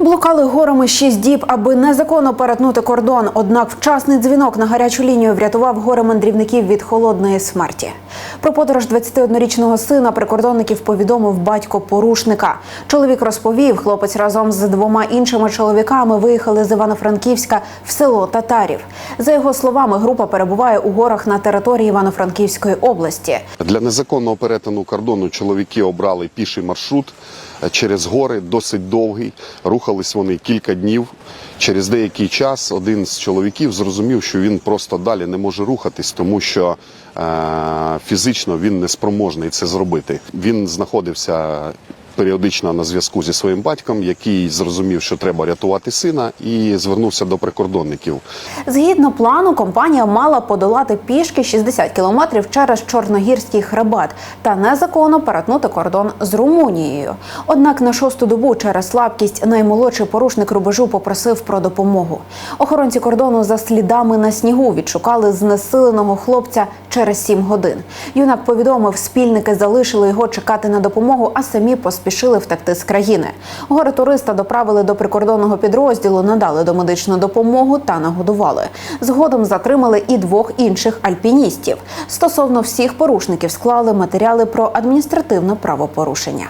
Блукали горами шість діб, аби незаконно перетнути кордон. Однак вчасний дзвінок на гарячу лінію врятував горе мандрівників від холодної смерті. Про подорож 21-річного сина прикордонників повідомив батько порушника. Чоловік розповів, хлопець разом з двома іншими чоловіками виїхали з Івано-Франківська в село Татарів. За його словами, група перебуває у горах на території Івано-Франківської області. Для незаконного перетину кордону чоловіки обрали піший маршрут е, через гори, досить довгий. Рухались вони кілька днів. Через деякий час один з чоловіків зрозумів, що він просто далі не може рухатись, тому що е, фізично він не спроможний це зробити. Він знаходився періодично на зв'язку зі своїм батьком, який зрозумів, що треба рятувати сина, і звернувся до прикордонників. Згідно плану, компанія мала подолати пішки 60 кілометрів через Чорногірський хребет та незаконно перетнути кордон з Румунією. Однак на шосту добу через слабкість наймолодший порушник рубежу попросив про допомогу. Охоронці кордону за слідами на снігу відшукали знесиленого хлопця через 7 годин. Юнак повідомив, спільники залишили його чекати на допомогу, а самі поспішили втекти з країни. Горе туриста доправили до прикордонного підрозділу, надали домедичну допомогу та нагодували. Згодом затримали і двох інших альпіністів. Стосовно всіх порушників склали матеріали про адміністративне правопорушення.